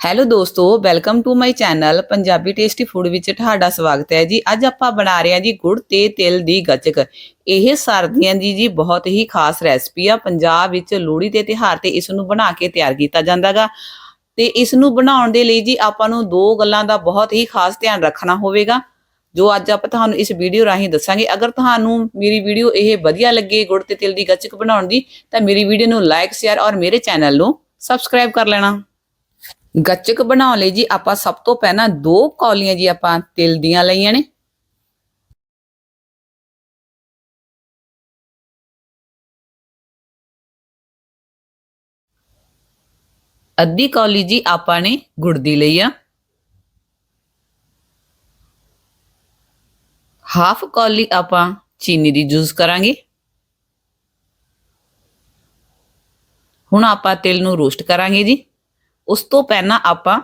Hello ਦੋਸਤੋ welcome to my channel Punjabi tasty food ਵਿੱਚ ਤੁਹਾਡਾ ਸਵਾਗਤ ਹੈ ਜੀ। ਅੱਜ ਆਪਾਂ ਬਣਾ ਰਹੇ ਹਾਂ ਜੀ ਗੁੜ ਤੇ ਤਿਲ ਦੀ ਗੱਚਕ। ਇਹ ਸਰਦੀਆਂ ਦੀ ਜੀ ਬਹੁਤ ਹੀ ਖਾਸ ਰੈਸਪੀ ਆ। ਪੰਜਾਬ ਵਿੱਚ ਲੋਹੜੀ ਦੇ ਤਿਉਹਾਰ ਤੇ ਇਸ ਨੂੰ ਬਣਾ ਕੇ ਤਿਆਰ ਕੀਤਾ ਜਾਂਦਾਗਾ। ਤੇ ਇਸ ਨੂੰ ਬਣਾਉਣ ਦੇ ਲਈ ਜੀ ਆਪਾਂ ਨੂੰ ਦੋ ਗੱਲਾਂ ਦਾ ਬਹੁਤ ਹੀ ਖਾਸ ਧਿਆਨ ਰੱਖਣਾ ਹੋਵੇਗਾ। ਜੋ ਅੱਜ ਆਪਾਂ ਤੁਹਾਨੂੰ ਇਸ ਵੀਡੀਓ ਰਾਹੀਂ ਦੱਸਾਂਗੇ। ਅਗਰ ਤੁਹਾਨੂੰ ਮੇਰੀ ਵੀਡੀਓ ਇਹ ਵਧੀਆ ਲੱਗੇ ਗੁੜ ਤੇ ਤਿਲ ਦੀ ਗੱਚਕ ਬਣਾਉਣ ਦੀ, ਤਾਂ ਮੇਰੀ ਵੀਡੀਓ ਨੂੰ ਲਾਈਕ ਸ਼ੇਅਰ ਔਰ ਮੇਰੇ ਚੈਨਲ ਨੂੰ ਸਬਸਕ੍ਰਾਈਬ ਕਰ ਲੈਣਾ। ਗੱਚਕ ਬਣਾਉਣ ਲਈ ਜੀ ਆਪਾਂ ਸਭ ਤੋਂ ਪਹਿਲਾਂ ਦੋ ਕੌਲੀਆਂ ਜੀ ਆਪਾਂ ਤਿਲ ਦੀਆਂ ਲਈਆਂ ਨੇ। ਅੱਧੀ ਕੌਲੀ ਜੀ ਆਪਾਂ ਨੇ ਗੁੜ ਦੀ ਲਈ ਆ। ਹਾਫ ਕੌਲੀ ਆਪਾਂ ਚੀਨੀ ਦੀ ਜੂਸ ਕਰਾਂਗੇ। ਹੁਣ ਆਪਾਂ ਤਿਲ ਨੂੰ ਰੋਸਟ ਕਰਾਂਗੇ ਜੀ। ਉਸ ਤੋਂ ਪਹਿਲਾਂ ਆਪਾਂ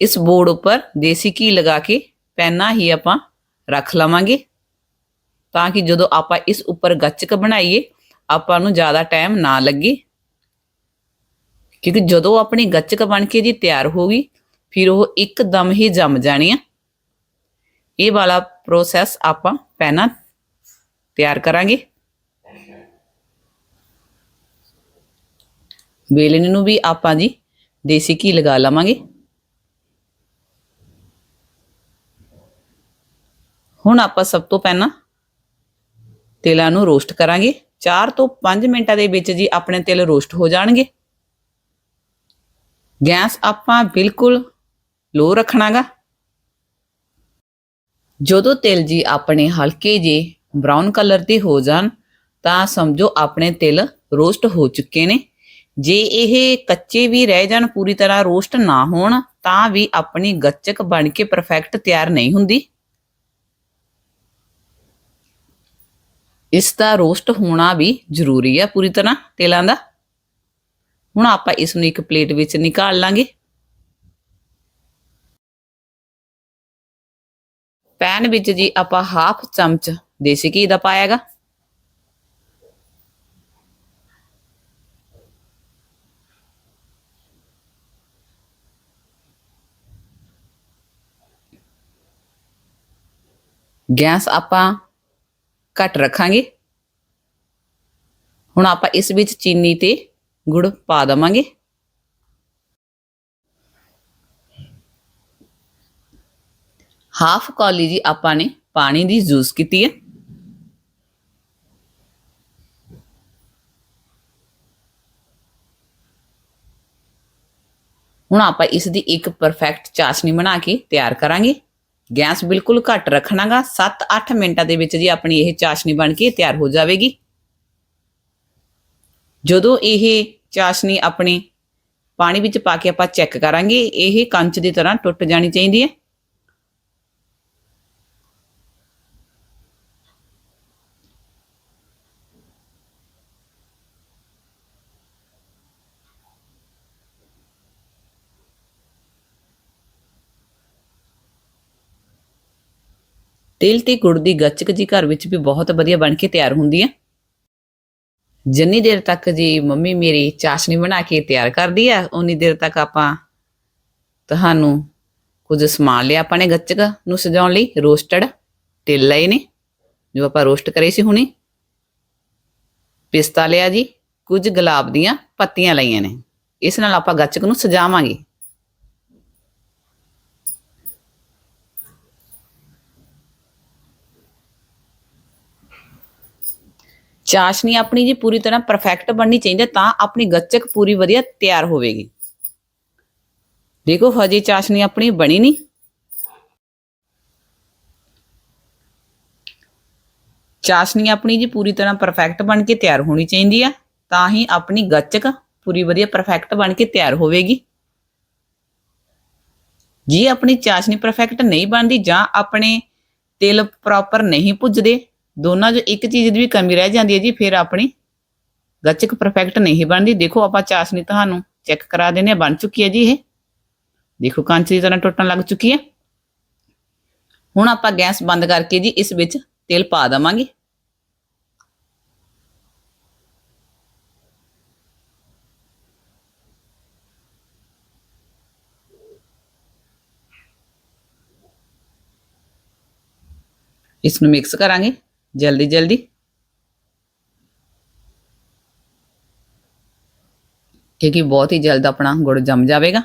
ਇਸ ਬੋਰਡ ਉੱਪਰ ਦੇਸੀ ਘੀ ਲਗਾ ਕੇ ਪਹਿਲਾਂ ਹੀ ਆਪਾਂ ਰੱਖ ਲਵਾਂਗੇ, ਤਾਂ ਕਿ ਜਦੋਂ ਆਪਾਂ ਇਸ ਉੱਪਰ ਗੱਚਕ ਬਣਾਈਏ, ਆਪਾਂ ਨੂੰ ਜ਼ਿਆਦਾ ਟਾਈਮ ਨਾ ਲੱਗੇ। ਕਿਉਂਕਿ ਜਦੋਂ ਆਪਣੀ ਗੱਚਕ ਬਣ ਕੇ ਜੀ ਤਿਆਰ ਹੋ ਗਈ, ਫਿਰ ਉਹ ਇੱਕਦਮ ਹੀ ਜੰਮ ਜਾਣੀ ਆ। ਇਹ ਵਾਲਾ ਪ੍ਰੋਸੈਸ ਆਪਾਂ ਪਹਿਲਾਂ ਤਿਆਰ ਕਰਾਂਗੇ। ਵੇਲਣੇ ਨੂੰ ਵੀ ਆਪਾਂ ਜੀ ਦੇਸੀ ਘੀ ਲਗਾ ਲਵਾਂਗੇ। ਹੁਣ ਆਪਾਂ ਸਭ ਤੋਂ ਪਹਿਲਾਂ ਤੇਲਾਂ ਨੂੰ ਰੋਸਟ ਕਰਾਂਗੇ। 4 ਤੋਂ 5 ਮਿੰਟਾਂ ਦੇ ਵਿੱਚ ਜੀ ਆਪਣੇ ਤਿਲ ਰੋਸਟ ਹੋ ਜਾਣਗੇ। ਗੈਸ ਆਪਾਂ ਬਿਲਕੁਲ ਲੋ ਰੱਖਣਾਗਾ। ਜਦੋਂ ਤਿਲ ਜੀ ਆਪਣੇ ਹਲਕੇ ਜੇ ਬ੍ਰਾਊਨ ਕਲਰ ਦੇ ਹੋ ਜਾਣ, ਤਾਂ ਸਮਝੋ ਆਪਣੇ ਤਿਲ ਰੋਸਟ ਹੋ ਚੁੱਕੇ ਨੇ। ਜੇ ਇਹ ਕੱਚੇ ਵੀ ਰਹਿ ਜਾਣ, ਪੂਰੀ ਤਰ੍ਹਾਂ ਰੋਸਟ ਨਾ ਹੋਣ, ਤਾਂ ਵੀ ਆਪਣੀ ਗੱਚਕ ਬਣ ਕੇ ਪਰਫੈਕਟ ਤਿਆਰ ਨਹੀਂ ਹੁੰਦੀ। ਇਸ ਦਾ ਰੋਸਟ ਹੋਣਾ ਵੀ ਜ਼ਰੂਰੀ ਆ ਪੂਰੀ ਤਰ੍ਹਾਂ ਤੇਲਾਂ ਦਾ। ਹੁਣ ਆਪਾਂ ਇਸ ਨੂੰ ਇੱਕ ਪਲੇਟ ਵਿੱਚ ਨਿਕਾਲ ਲਾਂਗੇ। ਪੈਨ ਵਿੱਚ ਜੀ ਆਪਾਂ ਹਾਫ ਚਮਚ ਦੇਸੀ ਘੀ ਦਾ ਪਾਇਆਗਾ ਗੈਸ ਆਪਾਂ ਘੱਟ ਰੱਖਾਂਗੇ। ਹੁਣ ਆਪਾਂ ਇਸ ਵਿੱਚ ਚੀਨੀ ਤੇ ਗੁੜ ਪਾ ਦਵਾਂਗੇ। ਹਾਫ ਕੌਲੀ ਜੀ ਆਪਾਂ ਨੇ ਪਾਣੀ ਦੀ ਯੂਜ਼ ਕੀਤੀ ਹੈ। ਹੁਣ ਆਪਾਂ ਇਸ ਦੀ ਇੱਕ ਪਰਫੈਕਟ ਚਾਸ਼ਨੀ ਬਣਾ ਕੇ ਤਿਆਰ ਕਰਾਂਗੇ। ਗੈਸ ਬਿਲਕੁਲ ਘੱਟ ਰੱਖਣਾਗਾ। 7-8 ਮਿੰਟਾਂ ਦੇ ਵਿੱਚ ਜੀ ਆਪਣੀ ਇਹ ਚਾਸ਼ਨੀ ਬਣ ਕੇ ਤਿਆਰ ਹੋ ਜਾਵੇਗੀ। ਜਦੋਂ ਇਹ ਚਾਸ਼ਨੀ ਆਪਣੇ ਪਾਣੀ ਵਿੱਚ ਪਾ ਕੇ ਆਪਾਂ ਚੈੱਕ ਕਰਾਂਗੇ, ਇਹ ਕੰਚ ਦੀ ਤਰ੍ਹਾਂ ਟੁੱਟ ਜਾਣੀ ਚਾਹੀਦੀ ਹੈ। ਤਿਲ ਤੇ ਗੁੜ ਦੀ ਗੱਚਕ ਜੀ ਘਰ ਵਿੱਚ ਵੀ ਬਹੁਤ ਵਧੀਆ ਬਣ ਕੇ ਤਿਆਰ ਹੁੰਦੀ ਹੈ। ਜਿੰਨੀ ਦੇਰ ਤੱਕ ਜੀ ਮੰਮੀ ਮੇਰੀ ਚਾਸ਼ਨੀ ਬਣਾ ਕੇ ਤਿਆਰ ਕਰਦੀ ਆ ਉਨੀ ਦੇਰ ਤੱਕ ਆਪਾਂ ਤੁਹਾਨੂੰ ਕੁਝ ਸਮਾਨ ਲਿਆ ਆਪਾਂ ਨੇ ਗੱਚਕ ਨੂੰ ਸਜਾਉਣ ਲਈ, ਰੋਸਟਡ ਤਿਲ ਲਏ ਨੇ, ਜੋ ਆਪਾਂ ਰੋਸਟ ਕਰੇ ਸੀ ਹੁਣੇ। ਪਿਸਤਾ ਲਿਆ ਜੀ, ਕੁਝ ਗੁਲਾਬ ਦੀਆਂ ਪੱਤੀਆਂ ਲਈਆਂ ਨੇ। ਇਸ ਨਾਲ ਆਪਾਂ ਗੱਚਕ ਨੂੰ ਸਜਾਵਾਂਗੇ। ਚਾਸ਼ਨੀ ਆਪਣੀ ਜੀ ਪੂਰੀ ਤਰ੍ਹਾਂ ਪਰਫੈਕਟ ਬਣਨੀ ਚਾਹੀਦੀ ਹੈ ਤਾਂ ਆਪਣੀ ਗੱਚਕ ਪੂਰੀ ਵਧੀਆ ਤਿਆਰ ਹੋਵੇਗੀ। ਦੇਖੋ ਹਜੇ ਚਾਸ਼ਨੀ ਆਪਣੀ ਬਣੀ ਨਹੀਂ। ਚਾਸ਼ਨੀ ਆਪਣੀ ਜੀ ਪੂਰੀ ਤਰ੍ਹਾਂ ਪਰਫੈਕਟ ਬਣ ਕੇ ਤਿਆਰ ਹੋਣੀ ਚਾਹੀਦੀ ਆ ਤਾਂ ਹੀ ਆਪਣੀ ਗੱਚਕ ਪੂਰੀ ਵਧੀਆ ਪਰਫੈਕਟ ਬਣ ਕੇ ਤਿਆਰ ਹੋਵੇਗੀ। ਜੇ ਆਪਣੀ ਚਾਸ਼ਨੀ ਪਰਫੈਕਟ ਨਹੀਂ ਬਣਦੀ ਜਾਂ ਆਪਣੇ ਤਿਲ ਪ੍ਰੋਪਰ ਨਹੀਂ ਪੁੱਜਦੇ ਦੋਨਾਂ 'ਚ ਇੱਕ ਚੀਜ਼ ਦੀ ਵੀ ਕਮੀ ਰਹਿ ਜਾਂਦੀ ਹੈ ਜੀ, ਫਿਰ ਆਪਣੀ ਗੱਚਕ ਪਰਫੈਕਟ ਨਹੀਂ ਬਣਦੀ। ਦੇਖੋ ਆਪਾਂ ਚਾਸ਼ਨੀ ਤੁਹਾਨੂੰ ਚੈੱਕ ਕਰਾ ਦਿੰਦੇ ਆ ਬਣ ਚੁੱਕੀ ਹੈ ਜੀ ਇਹ। ਦੇਖੋ ਕੰਚ ਦੀ ਤਰ੍ਹਾਂ ਟੁੱਟਣ ਲੱਗ ਚੁੱਕੀ ਹੈ। ਹੁਣ ਆਪਾਂ ਗੈਸ ਬੰਦ ਕਰਕੇ ਜੀ ਇਸ ਵਿੱਚ ਤੇਲ ਪਾ ਦਵਾਂਗੇ। ਇਸ ਨੂੰ ਮਿਕਸ ਕਰਾਂਗੇ। ਜਲਦੀ ਜਲਦੀ। ਕਿਉਂਕਿ ਬਹੁਤ ਹੀ ਜਲਦ ਆਪਣਾ ਗੁੜ ਜੰਮ ਜਾਵੇਗਾ।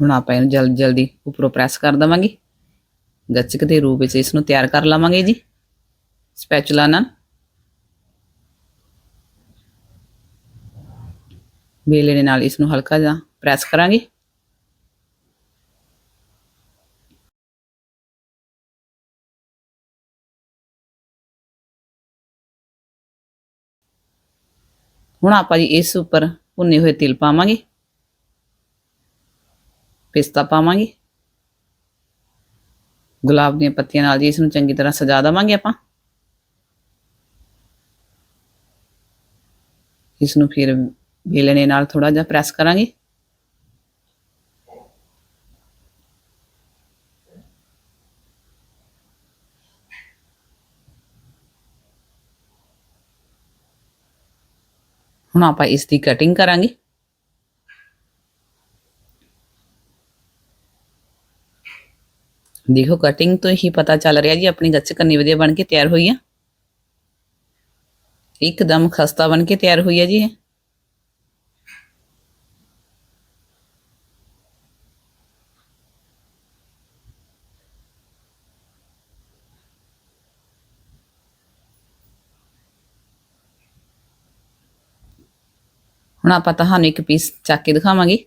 ਹੁਣ ਆਪਾਂ ਇਹਨੂੰ ਜਲਦੀ ਜਲਦੀ ਉੱਪਰੋਂ ਪ੍ਰੈਸ ਕਰ ਦਵਾਂਗੇ। ਗੱਚਕ ਦੇ ਰੂਪ ਵਿੱਚ ਇਸ ਨੂੰ ਤਿਆਰ ਕਰ ਲਵਾਂਗੇ ਜੀ। ਸਪੈਚੂਲਾ ਨਾਲ। ਵੇਲੇ ਦੇ ਨਾਲ ਇਸ ਨੂੰ ਹਲਕਾ ਜਿਹਾ ਪ੍ਰੈਸ ਕਰਾਂਗੇ। ਹੁਣ ਆਪਾਂ ਜੀ ਇਸ ਉੱਪਰ ਭੁੰਨੇ ਹੋਏ ਤਿਲ ਪਾਵਾਂਗੇ। ਪਿਸਤਾ ਪਾਵਾਂਗੇ। ਗੁਲਾਬ ਦੀਆਂ ਪੱਤੀਆਂ ਨਾਲ ਜੀ ਇਸ ਨੂੰ ਚੰਗੀ ਤਰ੍ਹਾਂ ਸਜਾ ਦੇਵਾਂਗੇ ਆਪਾਂ। ਇਸ ਨੂੰ ਫਿਰ ਵੇਲਣੇ ਨਾਲ ਥੋੜਾ ਜਿਹਾ ਪ੍ਰੈਸ ਕਰਾਂਗੇ ਹੁਣ ਆਪਾਂ ਇਸ ਦੀ ਕਟਿੰਗ ਕਰਾਂਗੇ ਦੇਖੋ ਕਟਿੰਗ ਤੋਂ ਹੀ ਪਤਾ ਚੱਲ ਰਿਹਾ ਜੀ ਆਪਣੀ ਗੱਚ ਕੰਨੀ ਵਧੀਆ ਬਣ ਕੇ ਤਿਆਰ ਹੋਈ ਆ ਇੱਕਦਮ ਖਸਤਾ ਬਣ ਕੇ ਤਿਆਰ ਹੋਈ ਹੈ ਜੀ ਇਹ ਹੁਣ ਆਪਾਂ ਤੁਹਾਨੂੰ ਇੱਕ ਪੀਸ ਚੱਕ ਕੇ ਦਿਖਾਵਾਂਗੇ।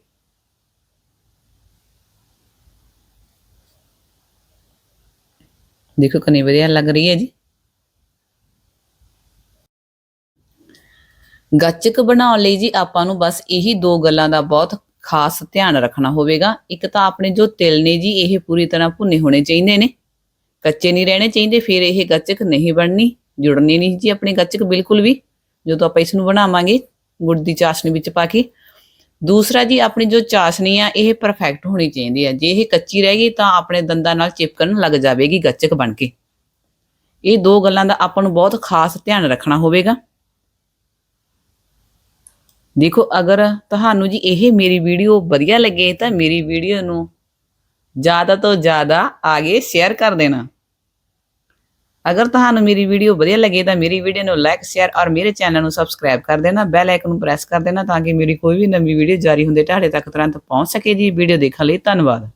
ਦੇਖੋ ਕਿੰਨੀ ਵਧੀਆ ਲੱਗ ਰਹੀ ਹੈ ਜੀ। ਗੱਚਕ ਬਣਾਉਣ ਲਈ ਜੀ ਆਪਾਂ ਨੂੰ ਬਸ ਇਹੀ ਦੋ ਗੱਲਾਂ ਦਾ ਬਹੁਤ ਖਾਸ ਧਿਆਨ ਰੱਖਣਾ ਹੋਵੇਗਾ। ਇੱਕ ਤਾਂ ਆਪਣੇ ਜੋ ਤਿਲ ਨੇ ਜੀ, ਇਹ ਪੂਰੀ ਤਰ੍ਹਾਂ ਭੁੰਨੇ ਹੋਣੇ ਚਾਹੀਦੇ ਨੇ। ਕੱਚੇ ਨਹੀਂ ਰਹਿਣੇ ਚਾਹੀਦੇ, ਫਿਰ ਇਹ ਗੱਚਕ ਨਹੀਂ ਬਣਨੀ, ਜੁੜਨੀ ਨਹੀਂ ਜੀ ਆਪਣੇ ਗੱਚਕ ਬਿਲਕੁਲ ਵੀ। ਜਦੋਂ ਆਪਾਂ ਇਸ ਨੂੰ ਬਣਾਵਾਂਗੇ ਗੁੜ ਦੀ ਚਾਸ਼ਨੀ ਵਿੱਚ ਪਾ ਕੇ। ਦੂਸਰਾ ਜੀ, ਆਪਣੀ ਜੋ ਚਾਸ਼ਨੀ ਆ, ਇਹ ਪਰਫੈਕਟ ਹੋਣੀ ਚਾਹੀਦੀ ਹੈ ਜੇ ਇਹ ਕੱਚੀ ਰਹਿ ਗਈ ਤਾਂ ਆਪਣੇ ਦੰਦਾਂ ਨਾਲ ਚਿਪਕਣ ਲੱਗ ਜਾਵੇਗੀ ਗੱਚਕ ਬਣ ਕੇ। ਇਹ ਦੋ ਗੱਲਾਂ ਦਾ ਆਪਾਂ ਨੂੰ ਬਹੁਤ ਖਾਸ ਧਿਆਨ ਰੱਖਣਾ ਹੋਵੇਗਾ। ਦੇਖੋ, ਅਗਰ ਤੁਹਾਨੂੰ ਜੀ ਇਹ ਮੇਰੀ ਵੀਡੀਓ ਵਧੀਆ ਲੱਗੇ ਤਾਂ ਮੇਰੀ ਵੀਡੀਓ ਨੂੰ ਜ਼ਿਆਦਾ ਤੋਂ ਜ਼ਿਆਦਾ ਆਗੇ ਸ਼ੇਅਰ ਕਰ ਦੇਣਾ। ਅਗਰ ਤੁਹਾਨੂੰ ਮੇਰੀ ਵੀਡੀਓ ਵਧੀਆ ਲੱਗੇ ਤਾਂ ਮੇਰੀ ਵੀਡੀਓ ਨੂੰ ਲਾਈਕ ਸ਼ੇਅਰ ਔਰ ਮੇਰੇ ਚੈਨਲ ਨੂੰ ਸਬਸਕ੍ਰਾਈਬ ਕਰ ਦੇਣਾ ਬੈਲ ਆਈਕਨ ਨੂੰ ਪ੍ਰੈਸ ਕਰ ਦੇਣਾ ਤਾਂ ਕਿ ਮੇਰੀ ਕੋਈ ਵੀ ਨਵੀਂ ਵੀਡੀਓ ਜਾਰੀ ਹੁੰਦੇ ਤੁਹਾਡੇ ਤੱਕ ਤੁਰੰਤ ਪਹੁੰਚ ਸਕੇ ਜੀ। ਵੀਡੀਓ ਦੇਖਣ ਲਈ ਧੰਨਵਾਦ।